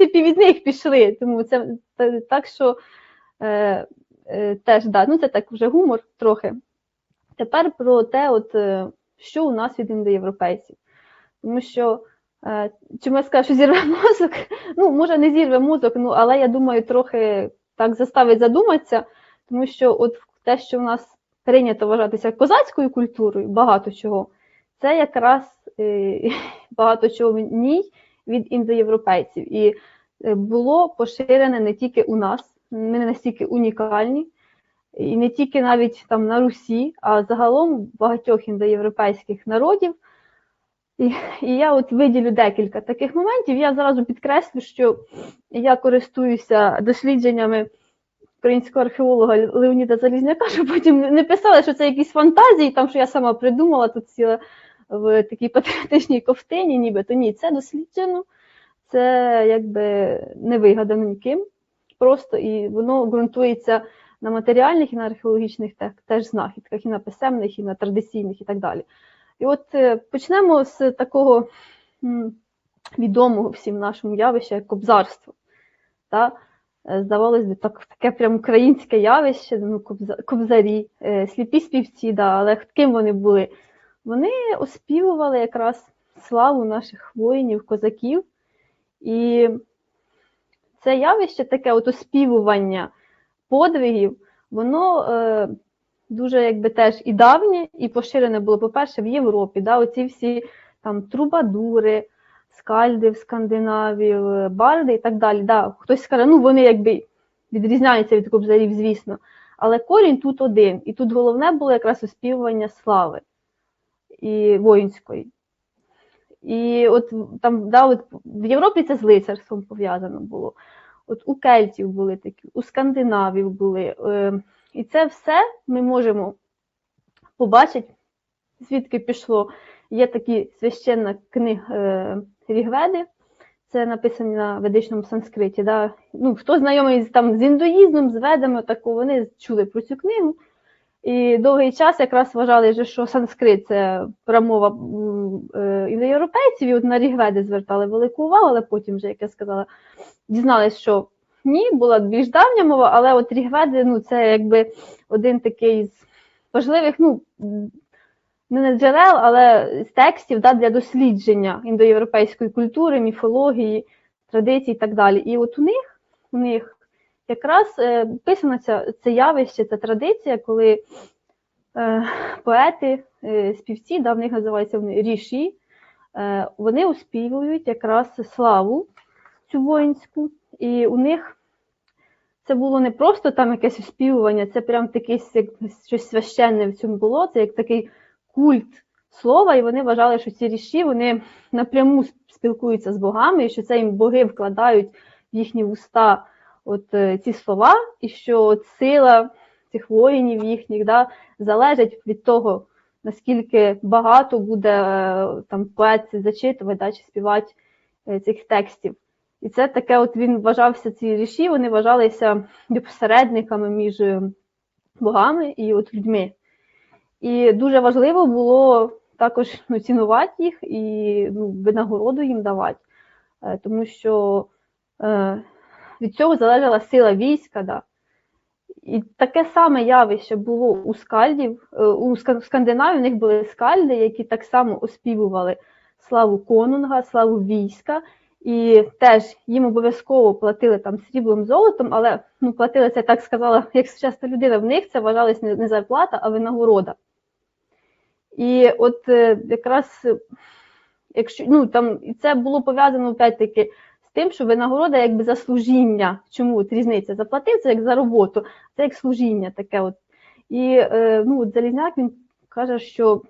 принципі, від них пішли. Тому це та- так, що е, е, теж да, ну це так вже гумор трохи. Тепер про те, от, е, що у нас від індоєвропейців. Тому що е, чому я скажу, що зірве мозок? Ну, може, не зірве мозок, ну, але я думаю, трохи так заставить задуматися, тому що от те, що в нас прийнято вважатися козацькою культурою, багато чого, це якраз е, багато чого в ній від індоєвропейців. І е, було поширене не тільки у нас, ми не настільки унікальні, і не тільки навіть там на Русі, а загалом багатьох індоєвропейських народів. І, і я от виділю декілька таких моментів. Я зразу підкреслю, що я користуюся дослідженнями українського археолога Леоніда Залізняка, щоб потім не писали, що це якісь фантазії, там що я сама придумала тут ціла в такій патріотичній ковтині, нібито ні, це досліджено, це якби не вигадано ніким. Просто і воно ґрунтується на матеріальних і на археологічних те- теж знахідках, і на писемних, і на традиційних, і так далі. І от е, почнемо з такого відомого всім нашому явища, як кобзарство. Та? Е, Здавалось би, так, таке прям українське явище, ну, кобза- кобзарі, е, сліпі співці, да, але ким вони були? Вони оспівували якраз славу наших воїнів, козаків. І це явище, таке от оспівування подвигів, воно е, дуже якби теж і давнє, і поширене було, по-перше, в Європі. Да, оці всі там трубадури, скальди в Скандинавії, барди і так далі. Да, хтось скаже, ну вони якби відрізняються від кобзарів, звісно. Але корінь тут один. І тут головне було якраз оспівування слави і воїнської. І от там, да, от в Європі це з лицарством пов'язано було. От у кельтів були такі, у скандинавів були. Е, і це все ми можемо побачити, звідки пішло. Є такі священна книга е, Рігведи, це написано на ведичному санскриті. Да? Ну, хто знайомий там, з індуїзмом, з ведами, тако, вони чули про цю книгу. І довгий час якраз вважали, що санскрит це промова е, індоєвропейців, і от на Рігведи звертали велику увагу, але потім, вже, як я сказала, дізналися, що ні, була більш давня мова, але от Рігведи ну, це якби один такий з важливих, ну, не на джерел, але з текстів да, для дослідження індоєвропейської культури, міфології, традицій і так далі. І от у них, у них якраз е, писано це, це явище, ця традиція, коли е, поети, е, співці, в них називаються вони ріші, вони оспівують якраз славу цю воїнську, і у них це було не просто там якесь оспівування, це прям таке щось священне в цьому було, це як такий культ слова, і вони вважали, що ці ріші вони напряму спілкуються з богами, і що це їм боги вкладають в їхні вуста от е, ці слова, і що от сила цих воїнів їхніх да, залежить від того, наскільки багато буде е, там поет зачитувати да, чи співати е, цих текстів. І це таке, от він вважався, ці ріші, вони вважалися посередниками між богами і от людьми. І дуже важливо було також ну, цінувати їх і ну, винагороду їм давати, тому що від цього залежала сила війська. Да. І таке саме явище було у скальдів. Е, У Ска- в Скандинавії у них були скальди, які так само оспівували славу конунга, славу війська. І теж їм обов'язково платили там сріблом золотом, але ну, платили це, так сказала, як сучасна людина, в них це вважалось не, зарплата, а винагорода. І от е, якраз якщо ну там і це було пов'язано опять-таки тим, що винагорода якби за служіння. Чому от різниця? Заплатив це як за роботу, це як служіння таке. От. І е, ну, от Залізняк він каже, що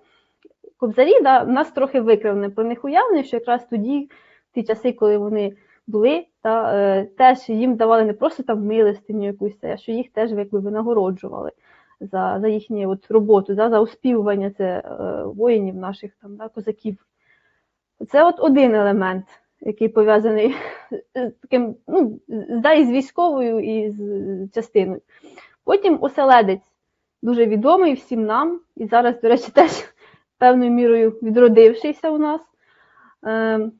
кобзарі да, нас трохи викривлене про них уявлення, що якраз тоді, в ті часи, коли вони були, та, е, теж їм давали не просто там милостиню якусь, а що їх теж якби винагороджували за, за їхню от роботу, да, за оспівування це е, воїнів наших там, да, козаків. Це от один елемент, який пов'язаний з таким, ну, да, з військовою, і з частиною. Потім оселедець дуже відомий всім нам, і зараз, до речі, теж певною мірою відродившийся у нас. Е,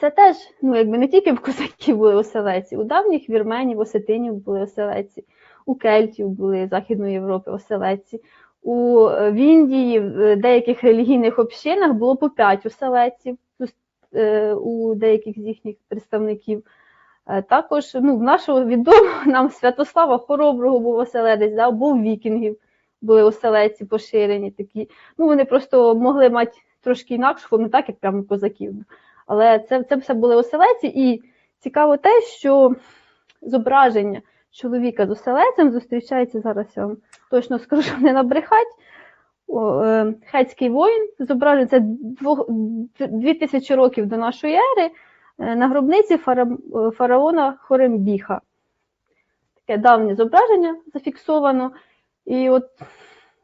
це теж, ну, якби не тільки в козаків були оселеці, у давніх вірменів, осетинів були оселеці, у кельтів були Західної Європи оселеці. У е, в Індії в деяких релігійних общинах було по п'ять оселеців е, у деяких з їхніх представників. Е, Також ну, в нашого відомого нам Святослава Хороброго був оселедець, да, був вікінгів, були оселеці поширені такі. Ну, вони просто могли мати трошки інакшу не так, як прямо козаків. Але це, це все були оселеці, і цікаво те, що зображення чоловіка з оселецем зустрічається зараз. Я вам точно скажу, не набрехать. Е, Хетський воїн зображений це двох- дві тисячі років до нашої ери е, на гробниці фараона Хорембіха. Таке давнє зображення зафіксовано. І от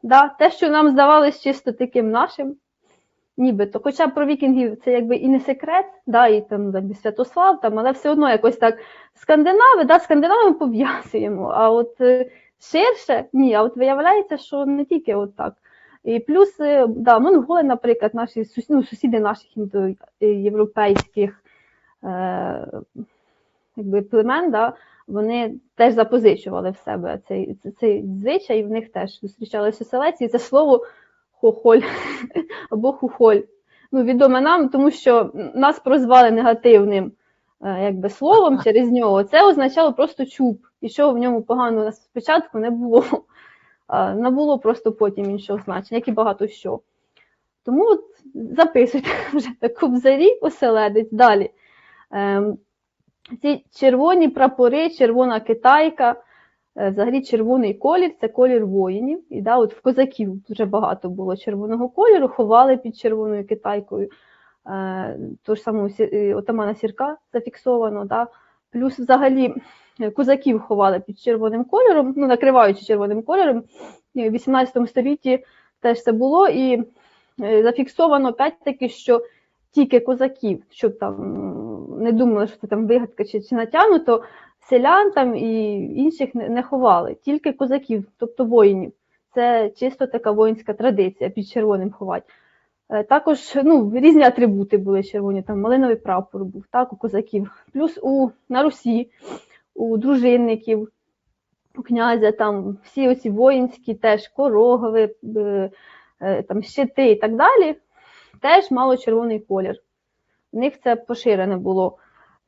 да, те, що нам здавалось чисто таким нашим, нібито. Хоча про вікінгів це якби і не секрет, да, і там якби, Святослав, там, але все одно якось так скандинави, да, скандинави ми пов'язуємо. А от е, ширше ні, а от виявляється, що не тільки от так. І плюс, е, да, монголи, наприклад, наші ну, сусіди наших індоєвропейських е, якби, племен, да, вони теж запозичували в себе цей, цей, звичай, і в них теж зустрічалися селеці, і це слово хохоль або хухоль. Ну, відоме нам, тому що нас прозвали негативним е, якби, словом через нього. Це означало просто чуб, і що в ньому поганого спочатку не було. А, Не було просто потім іншого значення, як і багато що. Тому от записуйте вже так кобзарі, оселедець. Далі. Ем, ці червоні прапори, червона китайка, е, взагалі червоний колір це колір воїнів. І да, от в козаків дуже багато було червоного кольору, ховали під червоною китайкою. Е, Ту ж саму е, отамана Сірка зафіксовано. Да. Плюс взагалі е, козаків ховали під червоним кольором, ну, накриваючи червоним кольором. В 18 столітті теж це було. І е, зафіксовано опять-таки, що тільки козаків, щоб там не думали, що це там вигадка чи, чи натягнуто, селян там і інших не, не ховали, тільки козаків, тобто воїнів. Це чисто така воїнська традиція під червоним ховати. Е, Також ну, різні атрибути були червоні, там малиновий прапор був, так, у козаків. Плюс у, на Русі, у дружинників, у князя, там всі оці воїнські, теж корогови, е, е, там, щити і так далі, теж мало червоний колір. В них це поширене було.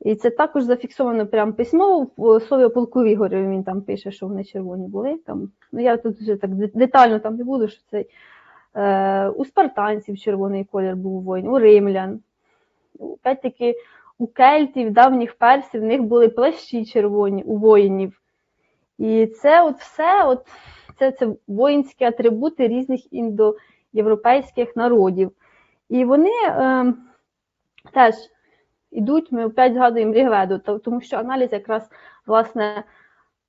І це також зафіксовано прямо письмово в слові полку Ігореві, він там пише, що вони червоні були. Там, ну, я тут вже так детально там не буду, що це е, у спартанців червоний колір був у воїнів, у римлян. Опять-таки у кельтів, давніх персів, в них були плащі червоні у воїнів. І це от все, от, це, це воїнські атрибути різних індоєвропейських народів. І вони е, теж ідуть, ми опять згадуємо Рігведу, тому що аналіз якраз власне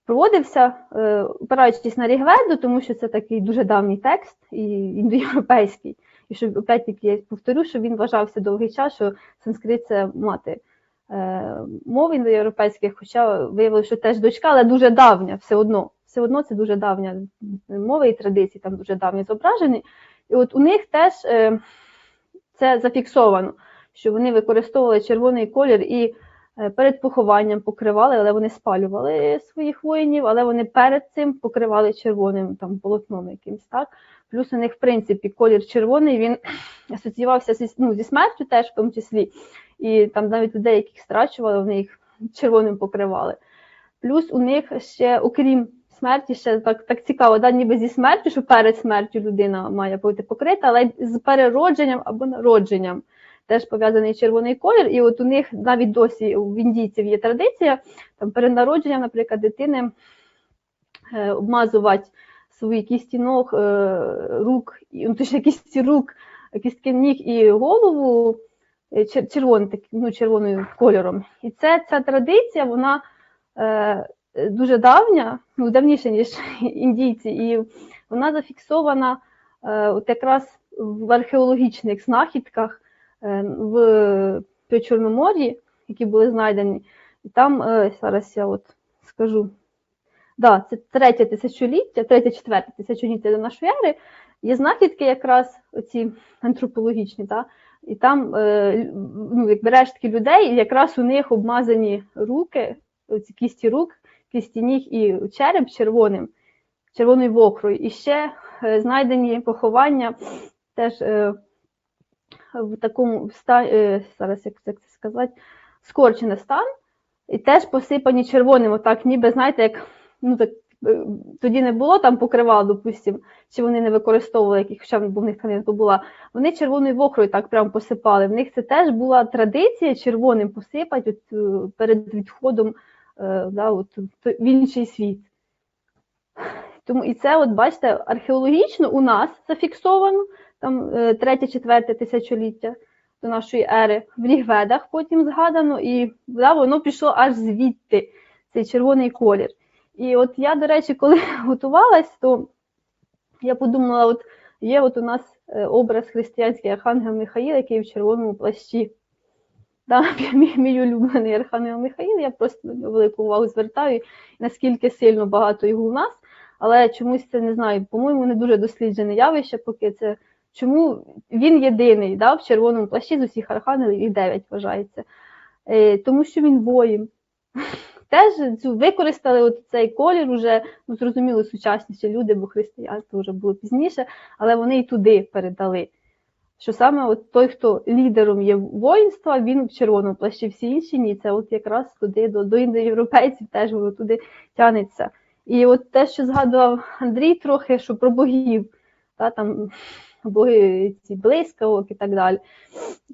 проводився, е, опираючись на Рігведу, тому що це такий дуже давній текст і індоєвропейський. І що опять-таки я повторю, що він вважався довгий час, що санскрит це мати е, мов індоєвропейських, хоча виявилося, що теж дочка, але дуже давня, все одно. Все одно це дуже давня мова і традиції, там дуже давні зображені. І от у них теж е, це зафіксовано, що вони використовували червоний колір і е, перед похованням покривали, але вони спалювали своїх воїнів, але вони перед цим покривали червоним там полотном якимсь, так? Плюс у них, в принципі, колір червоний, він асоціювався зі, ну, зі смертю теж в тому числі. І там навіть людей, яких страчували, вони їх червоним покривали. Плюс у них ще, окрім смерті, ще так, так цікаво, да, ніби зі смертю, що перед смертю людина має бути покрита, але з переродженням або народженням теж пов'язаний червоний колір. І от у них навіть досі в індійців є традиція там перед народженням, наприклад, дитини е, обмазувати свої кісті ног, е, рук, ну, точніше, кісті рук, кістки ніг і голову е, чер- червоним, ну, червоним кольором. І це ця традиція, вона е, дуже давня, ну, давніша, ніж індійці, і вона зафіксована от якраз в археологічних знахідках в Чорномор'ї, які були знайдені. І там зараз я от скажу. Да, це третє тисячоліття, третє, четверте тисячоліття до нашої ери. Є знахідки якраз оці антропологічні, да, І там е, ну, якби рештки людей, якраз у них обмазані руки, оці кісті рук, кісті ніг і череп червоним, червоною вохрою. І ще е, знайдені поховання теж е, в такому ста, е, зараз як це сказати, скорчений стан, і теж посипані червоним, отак, ніби, знаєте, як ну, так, е, тоді не було там покривала, допустим, чи вони не використовували яких, хоча б в них тканинка була. Вони червоною вохрою так прям посипали. В них це теж була традиція червоним посипати от, е, перед відходом е, да, от, в інший світ. Тому і це, от бачите, археологічно у нас зафіксовано там третє-четверте тисячоліття до нашої ери, в Рігведах потім згадано, і да, воно пішло аж звідти, цей червоний колір. І от я, до речі, коли готувалась, то я подумала: от є от у нас е, образ християнський Архангел Михаїл, який в червоному плащі. Да, мій, мій улюблений Архангел Михаїл, я просто велику увагу звертаю, наскільки сильно багато його у нас, але чомусь це не знаю, по-моєму, не дуже досліджене явище, поки це. Чому він єдиний да, в червоному плащі з усіх архангелів, їх дев'ять вважається. Е, Тому що він воїн. Теж цю використали от цей колір уже, ну, зрозуміло, сучасніші люди, бо християнство вже було пізніше, але вони і туди передали. Що саме от той, хто лідером є воїнства, він в червоному плащі, всі інші ні. Це от якраз туди, до до індоєвропейців теж воно туди тянеться. І от те, що згадував Андрій трохи, що про богів, та, там, боги ці блискавок і так далі.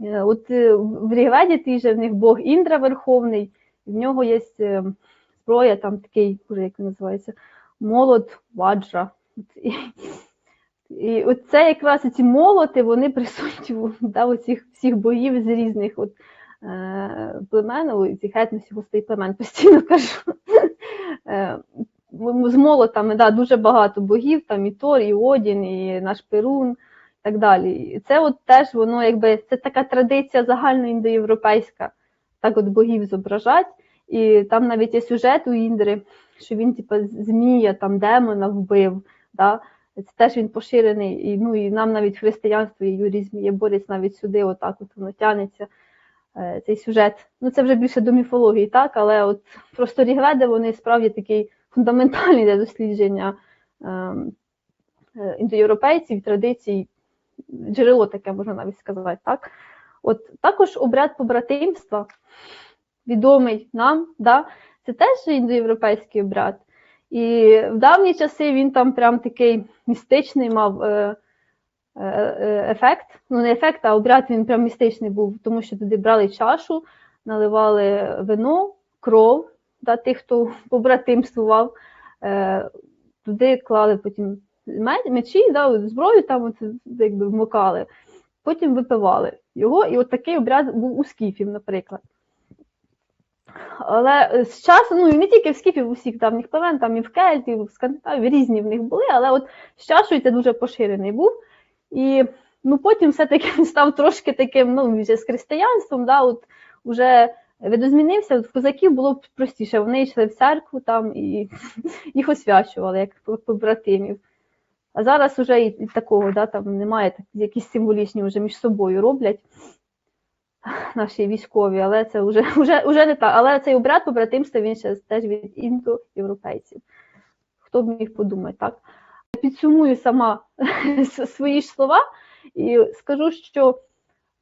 Е, от е, в Рігведі тій же в них Бог Індра Верховний, в нього є е, зброя, там такий, уже як називається, молот Ваджра. І, і от це якраз ці молоти, вони присутні да, у всіх боїв з різних от, е, племен, цих етносів гостей племен, постійно кажу. Е, з молотами да, дуже багато богів, там і Тор, і Одін, і наш Перун, і так далі. І це от теж воно якби це така традиція загальноіндоєвропейська, так от богів зображать. І там навіть є сюжет у Індри, що він, типу, змія, там демона вбив. Да? Це теж він поширений, і ну, і нам навіть в християнстві Юрій Зміє борець навіть сюди, отак от воно тянеться. Е, цей сюжет. Ну, це вже більше до міфології, так, але от просто рігведи вони справді такий фундаментальний для дослідження ем, е, індоєвропейців, традицій, джерело таке можна навіть сказати. так. От Також обряд побратимства, відомий нам, да, це теж індоєвропейський обряд. І в давні часи він там прям такий містичний мав е, е, е, ефект. Ну, не ефект, а обряд він прям містичний був, тому що туди брали чашу, наливали вино, кров да, тих, хто побратимствував, туди клали потім мечі, да, зброю там от, якби вмикали, потім випивали його, і от такий обряд був у скіфів, наприклад. Але з часом, ну і не тільки в скіфів, у всіх давніх племен, там і в Кельтів, і в Скандинавії, різні в них були, але от з часу це дуже поширений був. І ну, потім все-таки він став трошки таким, ну, вже з християнством, да, от уже видозмінився, в козаків було простіше. Вони йшли в церкву там і їх освячували, як побратимів. А зараз вже і, такого да, там немає, так, якісь символічні вже між собою роблять наші військові, але це вже вже, вже не так. Але цей обряд побратимства він ще теж від індоєвропейців. Хто б міг подумати, так? Підсумую сама свої ж слова і скажу, що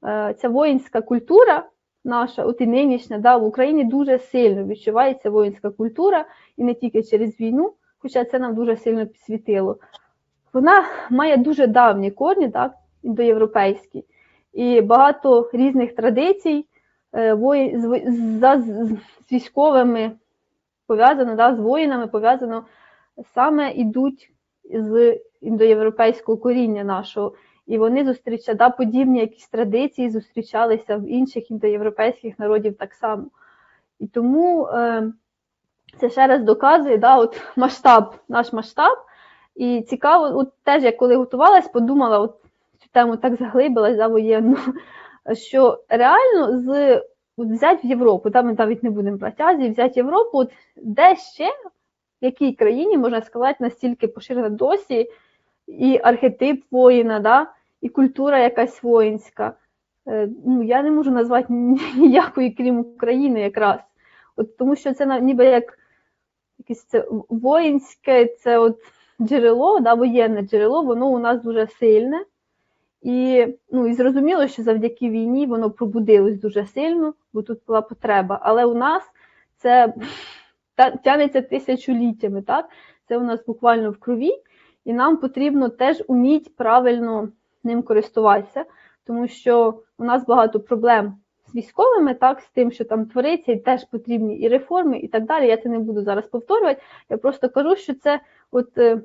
е, ця воїнська культура наша, от і нинішня, да, в Україні дуже сильно відчувається воїнська культура, і не тільки через війну, хоча це нам дуже сильно підсвітило. Вона має дуже давні корні, так, індоєвропейські, і багато різних традицій е, з військовими пов'язано, да, з воїнами пов'язано саме йдуть з індоєвропейського коріння нашого. І вони зустрічали да, подібні якісь традиції зустрічалися в інших індоєвропейських народів так само. І тому е, це ще раз доказує да, от масштаб, наш масштаб. І цікаво, от теж я коли готувалась, подумала, от цю тему так заглибилась за воєнну, що реально з от взяти в Європу, там ми навіть не будемо брати Азії, взяти Європу, от де ще в якій країні можна сказати настільки поширена досі і архетип воїна, да, і культура якась воїнська. е, ну, я не можу назвати ніякої, крім України, якраз. От, тому що це ніби як якесь це воїнське, це от джерело, да, воєнне джерело, воно у нас дуже сильне. І, ну, і зрозуміло, що завдяки війні воно пробудилось дуже сильно, бо тут була потреба. Але у нас це тягнеться тисячоліттями, так? Це у нас буквально в крові, і нам потрібно теж уміти правильно ним користуватися, тому що у нас багато проблем військовими, так, з тим, що там твориться, і теж потрібні і реформи, і так далі. Я це не буду зараз повторювати. Я просто кажу, що це от е,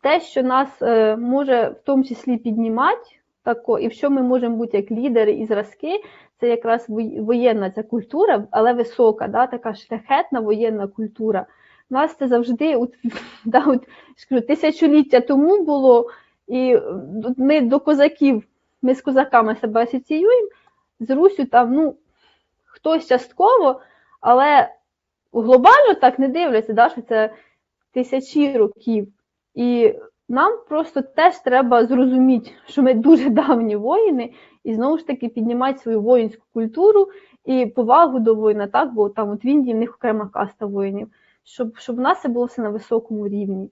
те, що нас е, може в тому числі піднімати, тако, і в що ми можемо бути як лідери і зразки, це якраз воєнна ця культура, але висока, да, така шляхетна воєнна культура. У нас це завжди, от, да, от, я ж кажу, тисячоліття тому було, і е, ми до козаків, ми з козаками себе асоціюємо, з Русю там, ну, хтось частково, але глобально так не дивляться, да, що це тисячі років. І нам просто теж треба зрозуміти, що ми дуже давні воїни, і знову ж таки піднімати свою воїнську культуру і повагу до воїна, так, бо там от в Індії в них окрема каста воїнів, щоб, щоб в нас це було все на високому рівні.